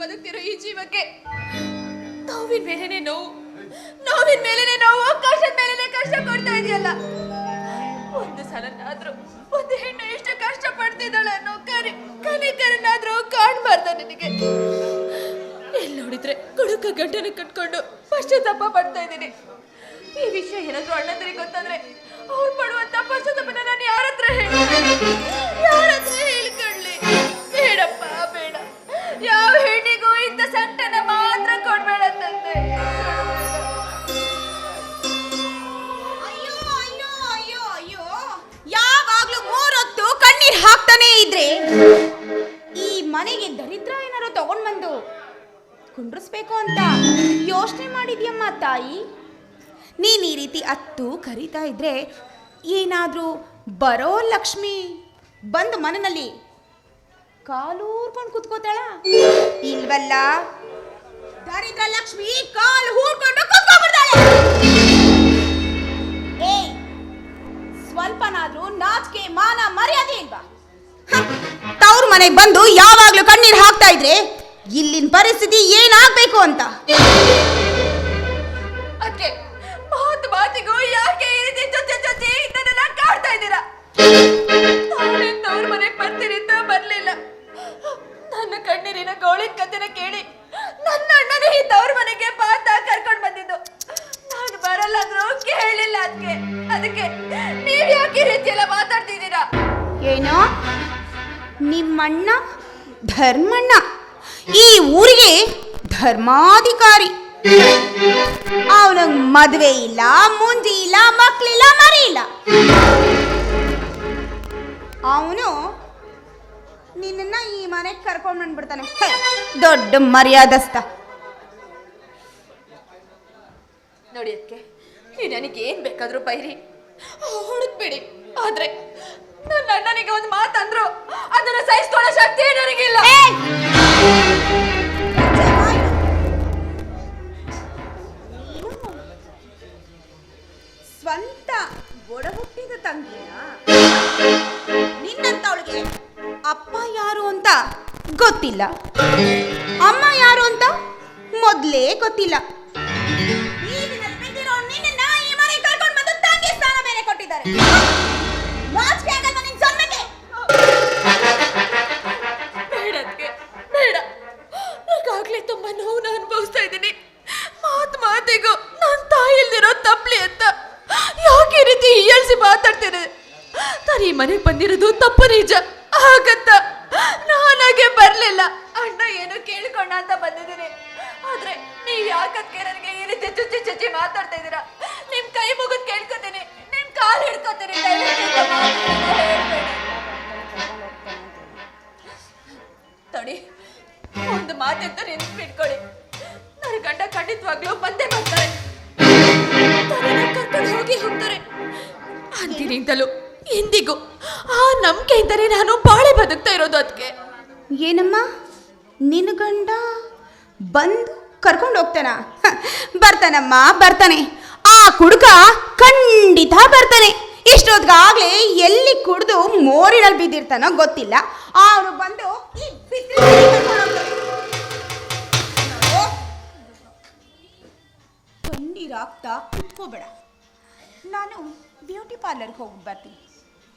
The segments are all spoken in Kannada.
ಬದುಕ್ತಿರೋ ಈ ಜೀವಕ್ಕೆ. ನೋವಿನ ಮೇಲೆನೆ ನೋವು. ನೋವಿನ ಮೇಲೆನೆ ನೋವು. ಕಷ್ಟದ ಮೇಲೆನೆ ಕಷ್ಟ ಕೊಡ್ತಾ ಇದೆಯಲ್ಲ. ಒಂದು ಸಲನಾದ್ರೂ, ಒಂದು ಹೆಣ್ಣು ಎಷ್ಟು ಕಷ್ಟ ಪಡ್ತಿದ್ದಾಳೆ ಅನ್ನೋ ಕರಿ ಕನಿಕರನ್ನಾದ್ರೂ ಕಾಣ್ಬಾರ್ದ ನಿನಗೆ. ಎಲ್ಲಿ ನೋಡಿದ್ರೆ ಕುಡುಕ ಗಂಟೆನ ಕಟ್ಕೊಂಡು ಪಶ್ಚಾತ್ತಾಪ ಪಡ್ತಾ ಇದ್ದೀನಿ. ಈ ವಿಷಯ ಏನಾದ್ರೂ ಅಣ್ಣಂದ್ರಿಗೆ ಗೊತ್ತಂದ್ರೆ ಅವ್ರು ಪಡುವಂತ ಪಶ್ಚಾತ್ತಾಪನ ನಾನು ಯಾರತ್ರ ಹೇಳಿ ಕುಂಡ್ರಿಸ್ಬೇಕು ಅಂತ. ಯೋಚನೆ ಮಾಡಿದ್ಯಮ್ಮ ತಾಯಿ? ನೀನು ಈ ರೀತಿ ಅತ್ತು ಕರೀತಾ ಇದ್ರೆ ಏನಾದರೂ ಬರೋ ಲಕ್ಷ್ಮಿ? ಬಂದು ಮನನಲ್ಲಿ ಕಾಲೂರ್ಕೊಂಡು ಕುತ್ಕೋತಾಳ? ಇಲ್ವಲ್ಲ? ದರಿದ್ರ ಲಕ್ಷ್ಮಿ ಕಾಲು ಹೂಡ್ಕೊಂಡು ಕುತ್ಕೊಂಡ್ಬಿಡ್ತಾಳೆ. ಏಯ್ ಸ್ವಲ್ಪನಾದ್ರೂ ನಾಚಿಕೆ, ಮಾನ, ಮರ್ಯಾದೆ ಇಲ್ವಾ? ತವ್ರ ಮನೆಗೆ ಬಂದು ಯಾವಾಗ್ಲೂ ಕಣ್ಣೀರು ಹಾಕ್ತಾ ಇದ್ರೆ ಇಲ್ಲಿನ ಪರಿಸ್ಥಿತಿ ಏನಾಗಬೇಕು ಅಂತ? ಅದಕ್ಕೆ ಮಾತು ಮಾತಿಗೂ ಯಾಕೆ ಈ ರೀತಿ ಜೊತೆ ಜೊತೆ ನನ್ನೆಲ್ಲ ಕಾಡ್ತಾ ಇದ್ದೀರಾ? ನಾನೇನ್ ತವ್ರ ಮನೆಗೆ ಬರ್ತೀನಿ ಅಂತ ಬರ್ಲಿಲ್ಲ. ನನ್ನ ಕಣ್ಣೀರಿನ ಗೋಳಿನ ಕಥೆನ ಕೇಳಿ ನನ್ನ ಅಣ್ಣನೇ ಈ ತವ್ರ ಮನೆಗೆ ಪಾತ ಕರ್ಕೊಂಡು ಬಂದಿದ್ದು. ನಾನು ಬರಲ್ಲ ಅಂದ್ರು ಕೇಳಿಲ್ಲ ಅದಕ್ಕೆ ಅದಕ್ಕೆ ನೀವ್ ಯಾಕೆ ಈ ರೀತಿ ಎಲ್ಲ ಮಾತಾಡ್ತಿದ್ದೀರಾ? ಏನೋ? ನಿಮ್ಮಣ್ಣ ಧರ್ಮಣ್ಣ. ಈ ಊರಿಗೆ ಧರ್ಮಾಧಿಕಾರಿ. ಅವನಿಗೆ ಮದುವೆ ಇಲ್ಲ ಮುಂಜಿ ಇಲ್ಲ ಮಕ್ಳಿಲ್ಲ ಮರಿ ಇಲ್ಲ. ಅವನು ನಿನ್ನ ಈ ಮನೆಗೆ ಕರ್ಕೊಂಡು ಬಂದ್ಬಿಡ್ತಾನೆ. ದೊಡ್ಡ ಮರ್ಯಾದಸ್ತ. ನೋಡಿ ಅದಕ್ಕೆ ನನಗೆ ಏನ್ ಬೇಕಾದ್ರೂ ಬೈರಿ. ಹುಡುಕ್ಬೇಡಿ. ಆದ್ರೆ ನನ್ನ ಅಣ್ಣನಿಗೆ ಒಂದು ಮಾತಂದ್ರು ಅದನ್ನ ಸಹಿಸ್ಕೊಳ್ಳೋ ಶಕ್ತಿ ನನಗಿಲ್ಲ. ಸ್ವಂತ ಒಡಹುಟ್ಟಿದ ತಂಗಿನ ನಿನ್ನಂತವಳಿಗೆ ಅಪ್ಪ ಯಾರು ಅಂತ ಗೊತ್ತಿಲ್ಲ. ಅಮ್ಮ ಯಾರು ಅಂತ ಮೊದಲೇ ಗೊತ್ತಿಲ್ಲ. ಬೀದಿನಲ್ಲಿ ಬಿದ್ದಿರೋ ನಿನ್ನನ್ನ ಈ ಮನೆ ಕರ್ಕೊಂಡು ಬಂದು ತಂಗಿ ಸ್ಥಾನ ಬೇರೆ ಕೊಟ್ಟಿದ್ದಾರೆ. ಬರ್ಲಿಲ್ಲ. ಅಣ್ಣ ಏನೋ ಕೇಳ್ಕೊಂಡ ಅಂತ ಬಂದಿದ್ದೀನಿ. ಆದ್ರೆ ನೀವ್ ಯಾಕಕ್ಕೆ ನನಗೆ ಈ ರೀತಿ ಚುಚ್ಚಿ ಚುಚ್ಚಿ ಮಾತಾಡ್ತಾ ಇದ್ದೀರಾ? ನಿಮ್ ಕೈ ಮುಗಿದ್ ಕೇಳ್ಕೊತೀನಿ. ನಿಮ್ ಕಾಲ್ ಹಿಡ್ಕೊತೀನಿ ತಡಿ, ಒಂದು ಮಾತೆಂತ ನೆನ್ಪಿಟ್ಕೊಳ್ಳಿ. ನನ್ನ ಗಂಡ ಖಂಡಿತವಾಗ್ಲೂ ಬಂದೇ ಬರ್ತಾರೆ. ಕರ್ಕೊಂಡು ಹೋಗಿ ಹೋಗ್ತಾರೆ. ಅಂದಿನಿಂದಲೂ ಎಂದಿಗೂ ಆ ನಂಬಿಕೆಯಿಂದಲೇ ನಾನು ಬಾಳೆ ಬದುಕ್ತಾ ಇರೋದು ಅದಕ್ಕೆ ಏನಮ್ಮ? ನಿನ್ನ ಗಂಡ? ಬಂದು ಕರ್ಕೊಂಡು ಹೋಗ್ತಾನ? ಬರ್ತಾನಮ್ಮ, ಬರ್ತಾನೆ. ಆ ಕುಡುಕ ಖಂಡಿತ ಬರ್ತಾನೆ. ಇಷ್ಟೊತ್ತಿಗಾಗ್ಲೇ ಎಲ್ಲಿ ಕುಡಿದು ಮೋರಿನಲ್ಲಿ ಬಿದ್ದಿರ್ತಾನೋ ಗೊತ್ತಿಲ್ಲ. ಅವರು ಬಂದು ಕಣ್ಣೀರಾಗ್ತಾ ಕುತ್ಕೋಬೇಡ. ನಾನು ಬ್ಯೂಟಿ ಪಾರ್ಲರ್ಗೆ ಹೋಗಿ ಬರ್ತೀನಿ.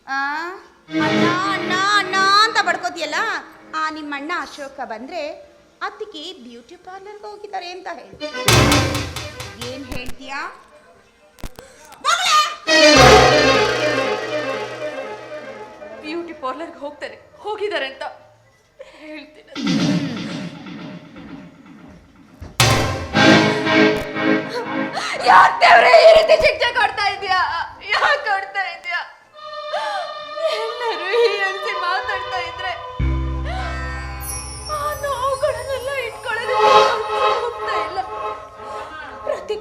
ಅಣ್ಣ ಅಣ್ಣ ಅಣ್ಣ ಅಂತ ಬಡ್ಕೋತಿಯಲ್ಲ? ಆ ನಿಮ್ಮಣ್ಣ ಅಶೋಕ ಬಂದ್ರೆ ಅತ್ತಿಗೆ ಬ್ಯೂಟಿ ಪಾರ್ಲರ್ಗೆ ಹೋಗಿದ್ದಾರೆ ಅಂತ ಹೇಳಿ ಏನ್ ಹೇಳ್ತೀಯಾ! ಬ್ಯೂಟಿ ಪಾರ್ಲರ್ಗೆ ಹೋಗ್ತಾರೆ, ಹೋಗಿದ್ದಾರೆ ಅಂತ ಹೇಳ್ತೀನಿ. ಯಾಕೆ ಈ ರೀತಿ ಶಿಕ್ಷೆ ಕೊಡ್ತಾ ಇದೀಯಾ?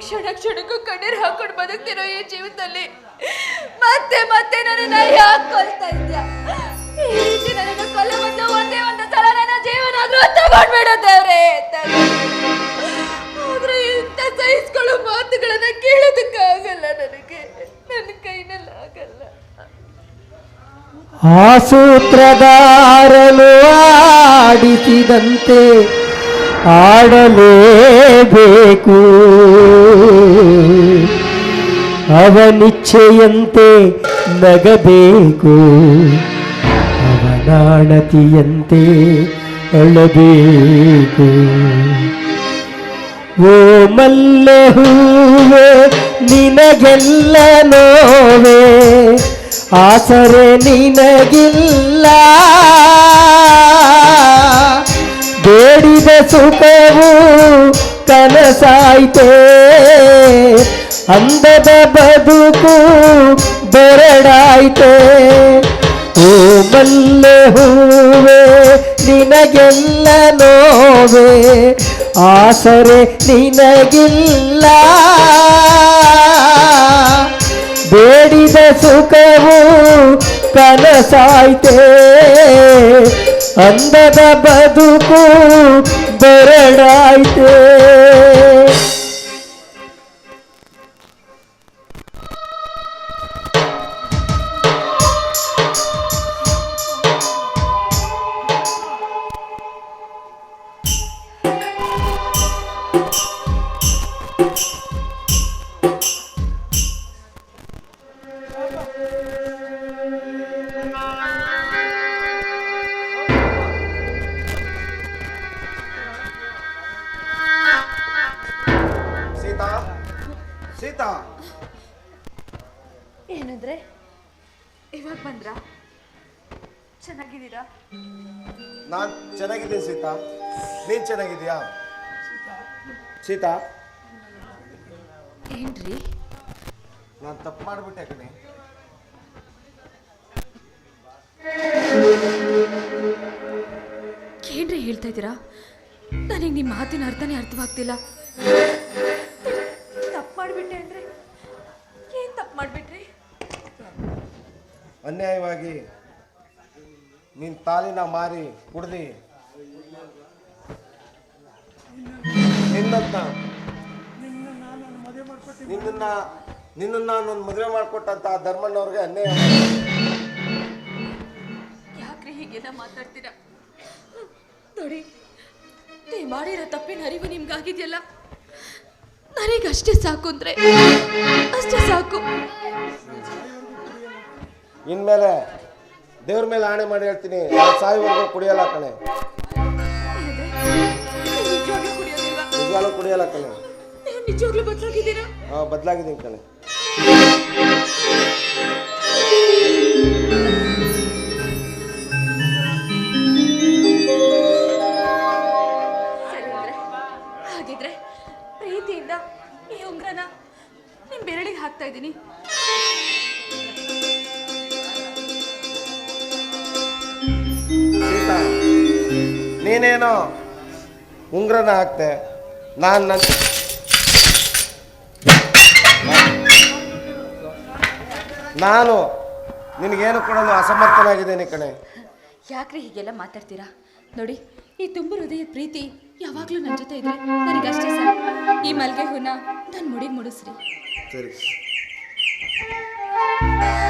ಕ್ಷಣ ಕ್ಷಣಕ್ಕೂ ಕಣ್ಣೀರು ಹಾಕೊಂಡು ಬದುಕ್ತಿರೋ ಈ ಜೀವನದಲ್ಲಿ ಮತ್ತೆ ಮತ್ತೆ ನನ್ನ ಯಾಕೆ ಕೊಲ್ತಾ ಇದ್ಯಾ? ಈ ರೀತಿ ನನ್ನನ್ನು ಕೊಲ್ಲ ಬಂದು ಒಂದೇ ಒಂದು ಸಲ ನನ್ನ ಜೀವನ ಆದ್ರೂ ತಗೊಂಡ್ಬೇಡ ದೇವ್ರೆ ಆದ್ರೆ ಇಂಥ ಸಹಿಸ್ಕೊಳ್ಳೋ ಮಾತುಗಳನ್ನ ಕೇಳೋದಕ್ಕಾಗಲ್ಲ ನನಗೆ. ನನ್ನ ಕೈನಲ್ಲಿ ಆಗಲ್ಲ. ಆ ಸೂತ್ರಧಾರನು ಆಡಿಸಿದಂತೆ ಆಡಲೇಬೇಕು. ಅವನಿಚ್ಛೆಯಂತೆ ನಗಬೇಕು. ಅವನಾಣತಿಯಂತೆ ಅಳಬೇಕು. ಓ ಮಲ್ಲೆ ನಿನಗೆಲ್ಲ ನೋವೆ. ಆಸರೆ ನಿನಗಿಲ್ಲ. ಬೇಡಿದ ಸುಖವು ಕನಸಾಯ್ತೆ. ಅಂದದ ಬದುಕು ಬೆರಡಾಯ್ತೆ. ಓ ಮಲ್ಲೆ ಹೂವೆ, ನಿನಗೆಲ್ಲ ನೋವೆ. ಆಸರೆ ನಿನಗಿಲ್ಲ. ಬೇಡಿದ ಸುಖವು ಕನಸಾಯ್ತೆ. ಅಂದದ ಬದುಕು ಬೆರಡಾಯ್ತೆ. ಸೀತಾ ಸೀತಾ. ಏನಂದ್ರೆ? ಇವಾಗ ಬಂದ್ರಾ? ಚೆನ್ನಾಗಿದ್ದೀರಾ? ನಾನ್ ಚೆನ್ನಾಗಿದ್ದೀನಿ ಸೀತಾ. ನೀನ್ ಚೆನ್ನಾಗಿದ್ಯಾ ಸೀತಾ. ಏನ್ರಿ? ನಾನು ತಪ್ಪು ಮಾಡಿಬಿಟ್ಟೆ ಕಣೆ. ಏನ್ರಿ ಹೇಳ್ತಾ ಇದ್ದೀರಾ? ನನಗೆ ನಿಮ್ಮ ಮಾತಿನ ಅರ್ಥನೇ ಅರ್ಥವಾಗ್ತಿಲ್ಲ. ಮಾಡಿಬಿಟ್ಟೆ ಅಂದ್ರೆ ಏನು ತಪ್ಪು ಮಾಡ್ಬಿಟ್ರಿ? ಅನ್ಯಾಯವಾಗಿ ನಿನ್ನ ತಾಲಿನ ಮಾರಿ ಕುಡ್ದು. ನಿನ್ನಂತ ನಿನ್ನನ್ನ ನಿನ್ನನ್ನ ನಾನು ಮದುವೆ ಮಾಡಿಕೊಟ್ಟಂತ ಧರ್ಮಣ್ಣವ್ರಿಗೆ ಅನ್ಯಾಯ. ಯಾಕ್ರಿ ಹೀಗೆಲ್ಲ ಮಾತಾಡ್ತೀರಾ? ನೋಡಿ ನೀವು ಮಾಡಿರೋ ತಪ್ಪಿನ ಅರಿವು ನಿಮ್ಗಾಗಿದೆಯಲ್ಲ? ನನಗಷ್ಟೇ ಸಾಕು ಅಂದ್ರೆ ಅಷ್ಟೇ ಸಾಕು. ಇನ್ಮೇಲೆ ದೇವ್ರ ಮೇಲೆ ಆಣೆ ಮಾಡಿ ಹೇಳ್ತೀನಿ ಸಾಯುವರೆಗೂ ಕುಡಿಯಲ್ಲ ಕಣೆ. ನಿಜವಾಗ್ಲೂ ಕುಡಿಯೋದಿಲ್ವಾ? ನಿಜವಾಗ್ಲೂ ಕುಡಿಯಲ್ಲ ಕಣೆ. ನೀವು ನಿಜವಾಗ್ಲೂ ಬದಲಾಗಿದ್ದೀರಾ? ಹಾಂ ಬದಲಾಗಿದ್ದೀನಿ ಕಣೆ. ಸೀತಾ ನೀನೇನೋ ಉಂಗ್ರನ ಹಾಕ್ತೆ ನಾನು ನನ್ನ ನಾನು ನಿನಗೇನು ಕೊಡಲು ಅಸಮರ್ಥನಾಗಿದ್ದೇನೆ ಕಣೆ. ಯಾಕ್ರಿ ಹೀಗೆಲ್ಲ ಮಾತಾಡ್ತೀರಾ? ನೋಡಿ ಈ ತುಂಬ ಹೃದಯ ಪ್ರೀತಿ ಯಾವಾಗಲೂ ನನ್ನ ಜೊತೆ ಇದ್ರೆ ನನಗಷ್ಟೇ ಸರ್ ಈ ಮಲ್ಗೆ ಹೂನ ನನ್ನ ಮುಡಿಗೆ ಮುಡಿಸ್ರಿ. ಸರಿ. Música